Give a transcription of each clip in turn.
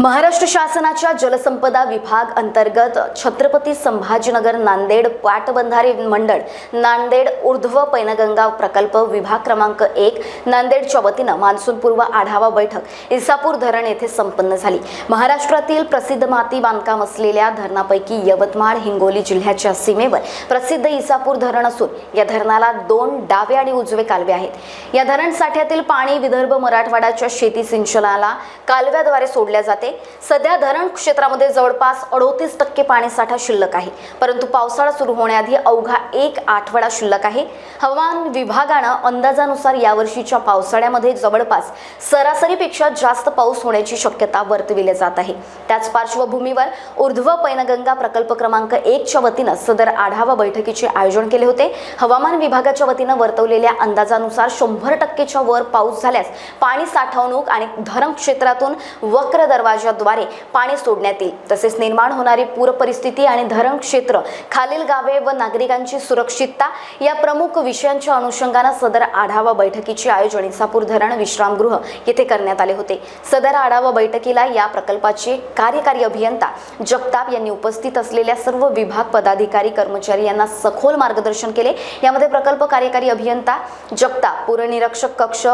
महाराष्ट्र शासनाच्या जलसंपदा विभाग अंतर्गत छत्रपती संभाजीनगर नांदेड पाटबंधारे मंडळ नांदेड ऊर्ध्व पैनगंगा प्रकल्प विभाग क्रमांक एक नांदेडच्या वतीनं मान्सूनपूर्व आढावा बैठक इसापूर धरण येथे संपन्न झाली. महाराष्ट्रातील प्रसिद्ध माती बांधकाम असलेल्या धरणापैकी यवतमाळ हिंगोली जिल्ह्याच्या सीमेवर प्रसिद्ध इसापूर धरण असून या धरणाला दोन डावे आणि उजवे कालवे आहेत. या धरण साठ्यातील पाणी विदर्भ मराठवाड्याच्या शेती सिंचनाला कालव्याद्वारे सोडल्या जाते. सध्या धरण क्षेत्रामध्ये जवळपास अडोतीस टक्के पाणीसाठा शिल्लक आहे. परंतु पावसाळा सुरू होण्याआधी अवघा एक आठवडा शिल्लक आहे. हवामान विभागानं अंदाजानुसार यावर्षीच्या पावसाळ्यामध्ये जवळपास सरासरीपेक्षा जास्त पाऊस होण्याची शक्यता वर्तविली जात आहे. त्याच पार्श्वभूमीवर ऊर्ध्व पैनगंगा प्रकल्प क्रमांक एकच्या वतीनं सदर आढावा बैठकीचे आयोजन केले होते. हवामान विभागाच्या वतीनं वर्तवलेल्या अंदाजानुसार शंभर टक्केच्या वर पाऊस झाल्यास पाणी साठवणूक आणि धरण क्षेत्रात क्षेत्रातून वक्र दरवाजाद्वारे पाणी सोडण्यात येईल. तसेच निर्माण होणारी पूर परिस्थिती आणि धरण क्षेत्र खालील गावे व नागरिकांची सुरक्षितता या प्रमुख विषयांच्या अनुषंगानं सदर आढावा बैठकीचे आयोजन इसापूर धरण विश्रामगृह येथे करण्यात आले होते. सदर आढावा बैठकीला या प्रकल्पाचे कार्यकारी अभियंता जगताप यांनी उपस्थित असलेल्या सर्व विभाग पदाधिकारी कर्मचारी यांना सखोल मार्गदर्शन केले. यामध्ये प्रकल्प कार्यकारी अभियंता जगताप पूरनिरीक्षक कक्ष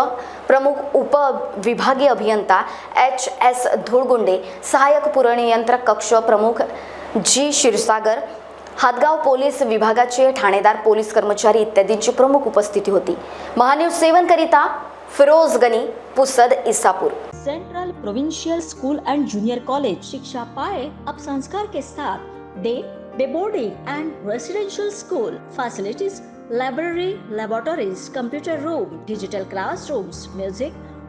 प्रमुख उप विभागीय अभियंता एच एस धुळगुंडे सहाय्यक पुरनियंत्रक कक्ष प्रमुख जी क्षीरसागर हातगाव पोलीस विभागाचे ठाणेदार पोलीस कर्मचारी इत्यादींची प्रमुख उपस्थिती होती. महान्यूज सेवन करिता Firoz Gani Pusad Isapur. Central provincial school and junior college शिक्षा पाए अब संस्कार के साथ day day boarding and residential school facilities library laboratories computer room digital classrooms music